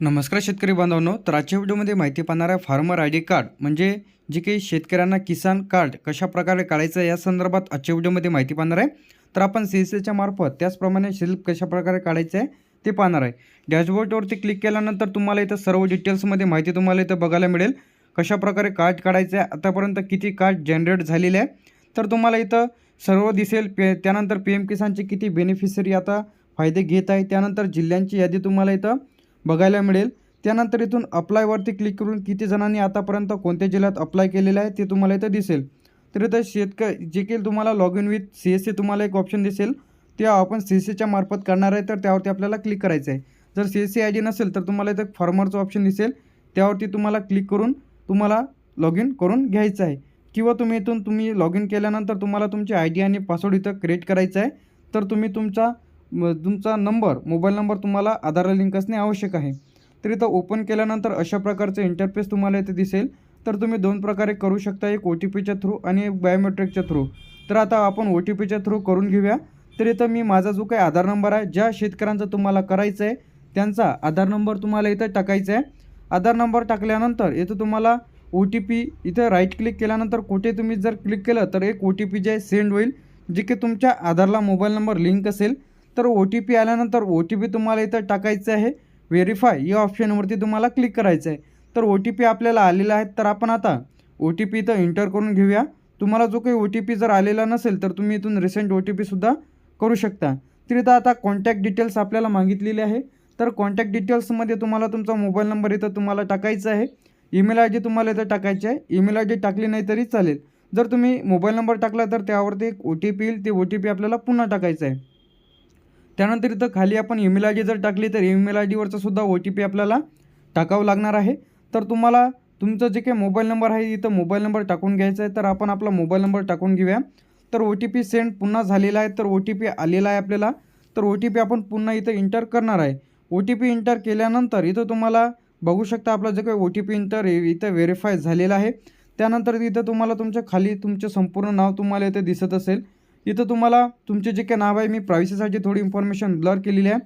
नमस्कार शेतकरी बांधवांनो तर आजच्या व्हिडिओमध्ये माहिती पाहणार आहे फार्मर आय डी कार्ड म्हणजे जे काही शेतकऱ्यांना किसान कार्ड कशा प्रकारे काढायचं आहे या संदर्भात आजच्या व्हिडिओमध्ये माहिती पाहणार आहे. तर आपण सी एस एच्या मार्फत त्याचप्रमाणे शिल्प कशा प्रकारे काढायचं आहे ते पाहणार आहे. डॅशबोर्डवरती क्लिक केल्यानंतर तुम्हाला इथं सर्व डिटेल्समध्ये माहिती तुम्हाला इथं बघायला मिळेल. कशा प्रकारे कार्ड काढायचं आहे आतापर्यंत किती कार्ड जनरेट झालेले आहे. तर तुम्हाला इथं सर्व दिसेल पे त्यानंतर पी एम किसानचे किती बेनिफिशरी आता फायदे घेत आहे त्यानंतर जिल्ह्यांची यादी तुम्हाला इथं बघायला मिळेल. त्यानंतर इथून अप्लायवरती क्लिक करून किती जणांनी आतापर्यंत कोणत्या जिल्ह्यात अप्लाय केलेलं आहे ते तुम्हाला इथं दिसेल. तर इथं शेतक जे काही तुम्हाला log in with C S C तुम्हाला एक ऑप्शन दिसेल. ते आपण सी एस सीच्या मार्फत करणार आहे तर त्यावरती आपल्याला क्लिक करायचं आहे. जर C S C I D नसेल तर तुम्हाला इथं फॉर्मरचं ऑप्शन दिसेल. त्यावरती तुम्हाला क्लिक करून तुम्हाला लॉग इन करून घ्यायचं आहे. किंवा तुम्ही इथून तुम्ही लॉग इन केल्यानंतर तुम्हाला तुमची आय डी आणि पासवर्ड इथं क्रिएट करायचं आहे. तर तुम्ही तुमचा म- तुमचा नंबर मोबाईल नंबर तुम्हाला आधारला लिंक असणे आवश्यक आहे. तर इथं ओपन केल्यानंतर अशा प्रकारचे इंटरफेस तुम्हाला इथे दिसेल. तर तुम्ही दोन प्रकारे करू शकता एक ओ टी पीच्या थ्रू आणि एक बायोमेट्रिकच्या थ्रू तर आता आपण ओ टी पीच्या थ्रू करून घेऊया. तर इथं मी माझा जो काही आधार नंबर आहे ज्या शेतकऱ्यांचा तुम्हाला करायचं आहे त्यांचा आधार नंबर तुम्हाला इथं टाकायचा आहे आधार नंबर टाकल्यानंतर इथं तुम्हाला ओ टी पी इथं राईट क्लिक केल्यानंतर कुठे तुम्ही जर क्लिक केलं तर एक ओ टी पी जे आहे सेंड होईल जे की तुमच्या आधारला मोबाईल नंबर लिंक असेल. तर ओ टी पी आल्यानंतर ओ टी पी तुम्हाला इथं टाकायचं आहे. व्हेरीफाय या ऑप्शनवरती तुम्हाला क्लिक करायचं आहे. तर ओ टी पी आपल्याला आलेला आहे. तर आपण आता ओ टी पी इथं एंटर करून घेऊया. तुम्हाला जो काही ओ टी पी जर आलेला नसेल तर तुम्ही इथून रिसेंट ओ टी पीसुद्धा करू शकता. तर इथं आता कॉन्टॅक्ट डिटेल्स आपल्याला मागितलेले आहे. तर कॉन्टॅक्ट डिटेल्समध्ये तुम्हाला तुमचा मोबाईल नंबर इथं तुम्हाला टाकायचा आहे. ईमेल आय डी तुम्हाला इथं टाकायची आहे. ईमेल आय डी टाकली नाही तरी चालेल. जर तुम्ही मोबाईल नंबर टाकला तर त्यावरती एक ओ टी पी येईल. ते ओ टी पी आपल्याला पुन्हा टाकायचं आहे. त्यानंतर इथं खाली आपण ईमेल आय डी जर टाकली तर ईमेल आय डीवरचा सुद्धा ओ टी पी आपल्याला टाकावं लागणार आहे. तर तुम्हाला तुमचं जे काही मोबाईल नंबर आहे इथं मोबाईल नंबर टाकून घ्यायचा आहे. तर आपण आपला मोबाईल नंबर टाकून घेऊया. तर ओ टी पी सेंड पुन्हा झालेला आहे. तर ओ टी पी आलेला आहे आपल्याला. तर ओ टी पी आपण पुन्हा इथं इंटर करणार आहे. ओ टी पी इंटर केल्यानंतर इथं तुम्हाला बघू शकता आपलं जे काही ओ टी पी इंटर इथं व्हेरीफाय झालेला आहे. त्यानंतर इथं तुम्हाला तुमच्या खाली तुमचं संपूर्ण नाव तुम्हाला इथे दिसत असेल. इथं तुम्हाला तुमचे जे काही नाव आहे मी प्रायव्हसीसाठी थोडी इन्फॉर्मेशन ब्लर केलेली आहे.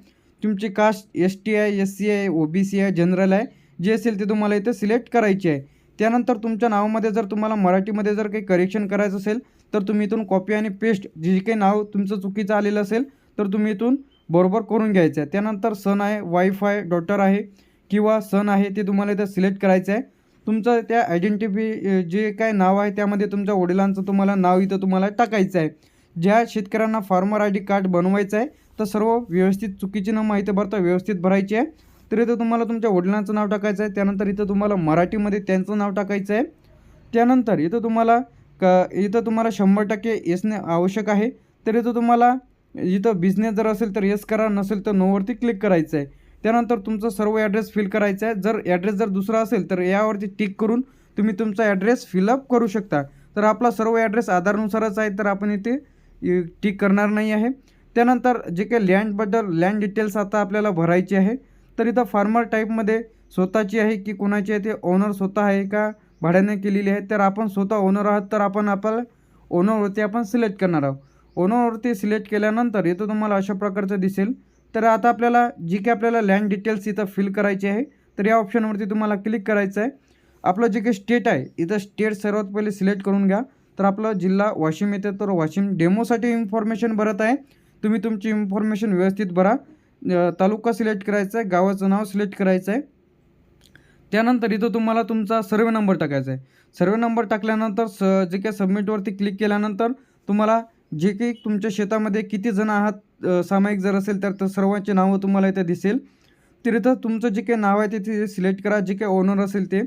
तुमची कास्ट एस टी आहे एस सी आहे ओ बी सी आहे जनरल आहे. जे असेल ते तुम्हाला इथं सिलेक्ट करायचे आहे. त्यानंतर तुमच्या नावामध्ये जर तुम्हाला मराठीमध्ये जर काही करेक्शन करायचं असेल तर तुम्ही इथून कॉपी आणि पेस्ट जे काही नाव तुमचं चुकीचं आलेलं असेल तर तुम्ही इथून बरोबर करून घ्यायचं आहे. त्यानंतर सन आहे वायफाय डॉटर आहे किंवा सन आहे ते तुम्हाला इथं सिलेक्ट करायचं आहे. तुमचं त्या आयडेंटिफी जे काय नाव आहे त्यामध्ये तुमच्या वडिलांचं तुम्हाला नाव इथं तुम्हाला टाकायचं आहे. ज्या शेतकऱ्यांना फार्मर आय डी कार्ड बनवायचं आहे तर सर्व व्यवस्थित चुकीची न माहिती भरता व्यवस्थित भरायची आहे. तर इथं तुम्हाला तुमच्या वडिलांचं नाव टाकायचं आहे त्यानंतर इथं तुम्हाला मराठीमध्ये त्यांचं नाव टाकायचं आहे. त्यानंतर इथं तुम्हाला क इथं तुम्हाला शंभर टक्के येसणे आवश्यक आहे. तर इथं तुम्हाला इथं बिझनेस जर असेल तर येस करा नसेल तर नोवरती क्लिक करायचं आहे. त्यानंतर तुमचं सर्व ॲड्रेस फिल करायचा आहे. जर ॲड्रेस जर दुसरा असेल तर यावरती टिक करून तुम्ही तुमचा ॲड्रेस फिलअप करू शकता. तर आपला सर्व ॲड्रेस आधारनुसारच आहे तर आपण इथे टिक करणार नाही आहे. त्यानंतर जे काही लँडबद्दल लँड डिटेल्स आता आपल्याला भरायची आहे तर इथं फार्मर टाईपमध्ये स्वतःची आहे की कोणाची आहे ते ओनर स्वतः आहे का भाड्याने केलेली आहे तर आपण स्वतः ओनर आहात तर आपण आपलं ओनरवरती आपण सिलेक्ट करणार आहोत. ओनरवरती सिलेक्ट केल्यानंतर इथं तुम्हाला अशा प्रकारचं दिसेल. तर आता आपल्याला जी काही आपल्याला लँड डिटेल्स इथं फिल करायची आहे तर या ऑप्शनवरती तुम्हाला क्लिक करायचं आहे. आपलं जे काही स्टेट आहे इथं स्टेट सर्वात पहिले सिलेक्ट करून घ्या. तर आपला जिल्हा वाशिम येते तर वाशिम डेमोसाठी इन्फॉर्मेशन भरत आहे. तुम्ही तुमची इन्फॉर्मेशन व्यवस्थित भरा. तालुका सिलेक्ट करायचा आहे गावाचं नाव सिलेक्ट करायचं आहे त्यानंतर इथं तुम्हाला तुमचा सर्वे नंबर टाकायचा आहे. सर्वे नंबर टाकल्यानंतर स जे काही सबमिटवरती क्लिक केल्यानंतर तुम्हाला जे काही तुमच्या शेतामध्ये किती जण आहात सामायिक जर असेल तर तर सर्वांची नावं तुम्हाला इथे दिसेल. तर इथं तुमचं जे काही नाव आहे ते सिलेक्ट करा. जे काही ओनर असेल ते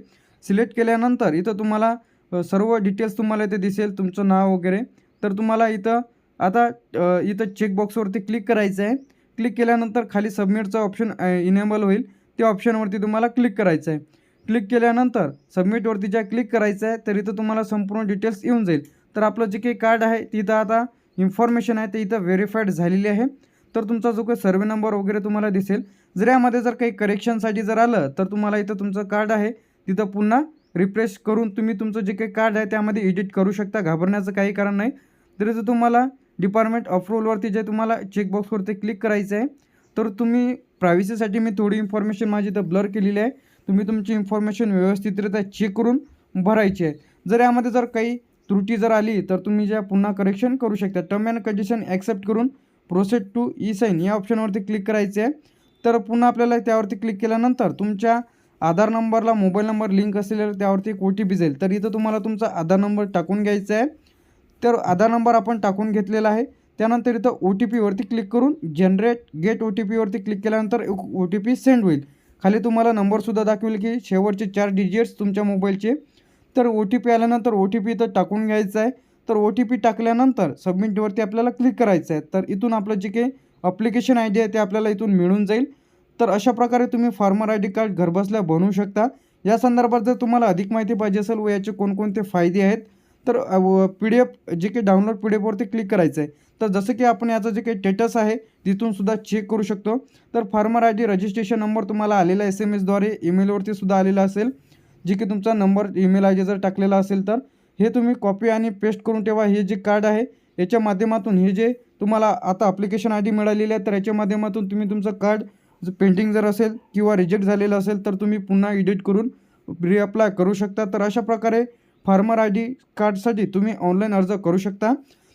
सिलेक्ट केल्यानंतर इथं तुम्हाला सर्व डिटेल्स तुम्हाला इथे दिसेल तुमचं नाव वगैरे. तर तुम्हाला इथं आता इथं चेकबॉक्सवरती क्लिक करायचं आहे. क्लिक केल्यानंतर खाली सबमिटचं ऑप्शन इनेबल होईल. त्या ऑप्शनवरती तुम्हाला क्लिक करायचं आहे क्लिक केल्यानंतर सबमिटवरती ज्या क्लिक करायचं आहे तर इथं तुम्हाला संपूर्ण डिटेल्स येऊन जाईल. तर आपलं जे काही कार्ड आहे तिथं आता इन्फॉर्मेशन आहे ते इथं व्हेरीफाईड झालेली आहे. तर तुमचा जो काही सर्वे नंबर वगैरे तुम्हाला दिसेल. जर यामध्ये जर काही करेक्शनसाठी जर आलं तर तुम्हाला इथं तुमचं कार्ड आहे. तिथं पुन्हा रिफ्रेश करून तुम्ही तुमचं जे काही कार्ड आहे त्यामध्ये एडिट करू शकता घाबरण्याचं काही कारण नाही. तर जर तुम्हाला डिपार्टमेंट अप्रूव्हलवरती जे तुम्हाला चेकबॉक्सवरती क्लिक करायचं आहे तर तुम्ही प्रायव्हसीसाठी मी थोडी इन्फॉर्मेशन माझी इथं ब्लर केलेली आहे. तुम्ही तुमची इन्फॉर्मेशन व्यवस्थितरित्या चेक करून भरायची आहे. जर यामध्ये जर काही त्रुटी जर आली तर तुम्ही ज्या पुन्हा करेक्शन करू शकता. टर्म अँड कंडिशन ॲक्सेप्ट करून प्रोसेड टू ई साईन या ऑप्शनवरती क्लिक करायचे आहे. तर पुन्हा आपल्याला त्यावरती क्लिक केल्यानंतर तुमच्या आधार नंबरला मोबाईल नंबर लिंक असलेला त्यावरती एक ओ टी पी जाईल तर इथं तुम्हाला तुमचा आधार नंबर टाकून घ्यायचा आहे. तर आधार नंबर आपण टाकून घेतलेला आहे. त्यानंतर इथं ओ टी पीवरती क्लिक करून जनरेट गेट ओ टी पीवरती क्लिक केल्यानंतर एक ओ टी पी सेंड होईल. खाली तुम्हाला नंबरसुद्धा दाखवेल की शेवटचे चार डिजिट्स तुमच्या मोबाईलचे. तर ओ टी पी आल्यानंतर ओ टी पी इथं टाकून घ्यायचं आहे. तर ओ टी पी टाकल्यानंतर सबमिटवरती आपल्याला क्लिक करायचं आहे. तर इथून आपलं जे काही अप्लिकेशन आय डी आहे ते आपल्याला इथून मिळून जाईल. तर अशा प्रकारे तुम्ही फार्मर आय डी कार्ड घरबसल्या बनवू शकता. या संदर्भात जर तुम्हाला अधिक माहिती पाहिजे असेल व याचे कोणकोणते फायदे आहेत तर पी डी एफ जे काही डाउनलोड पी डी एफवरती क्लिक करायचं आहे तर जसं की आपण याचं जे काही स्टेटस आहे तिथून सुद्धा चेक करू शकतो. तर farmer I D registration number तुम्हाला आलेला एस एम एसद्वारे ईमेलवरती सुद्धा आलेला असेल. जे की तुमचा नंबर ईमेल आय डी जर टाकलेला असेल तर हे तुम्ही कॉपी आणि पेस्ट करून ठेवा. हे जे कार्ड आहे याच्या माध्यमातून हे जे तुम्हाला आता अप्लिकेशन आय डी मिळालेली आहे तर याच्या माध्यमातून तुम्ही तुमचं कार्ड पेंटिंग जर असेल किंवा रिजेक्ट झालेलं असेल तर तुम्ही पुन्हा एडिट करून रिअप्लाय करू शकता. तर अशा प्रकारे फार्मर आय डी कार्डसाठी तुम्ही ऑनलाईन अर्ज करू शकता.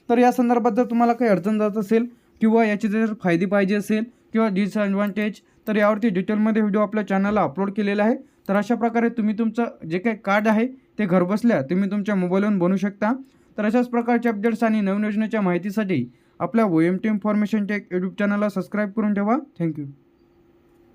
तर या संदर्भात जर तुम्हाला काही अडचण जात असेल किंवा याचे जर फायदे पाहिजे असेल किंवा डिसएडव्हान्टेज तर यावरती डिटेलमध्ये व्हिडिओ आपल्या चॅनलला अपलोड केलेला आहे. तर अशा प्रकारे तुम्ही तुमचं जे काही कार्ड आहे ते घरबसल्या तुम्ही तुमच्या मोबाईलवरून बनवू शकता. तर अशाच प्रकारचे अपडेट्स आणि नवीन योजनेच्या माहितीसाठी आपल्या ओ एम टी इन्फॉर्मेशनच्या टेक यूट्यूब चॅनलला सबस्क्राईब करून ठेवा. Thank you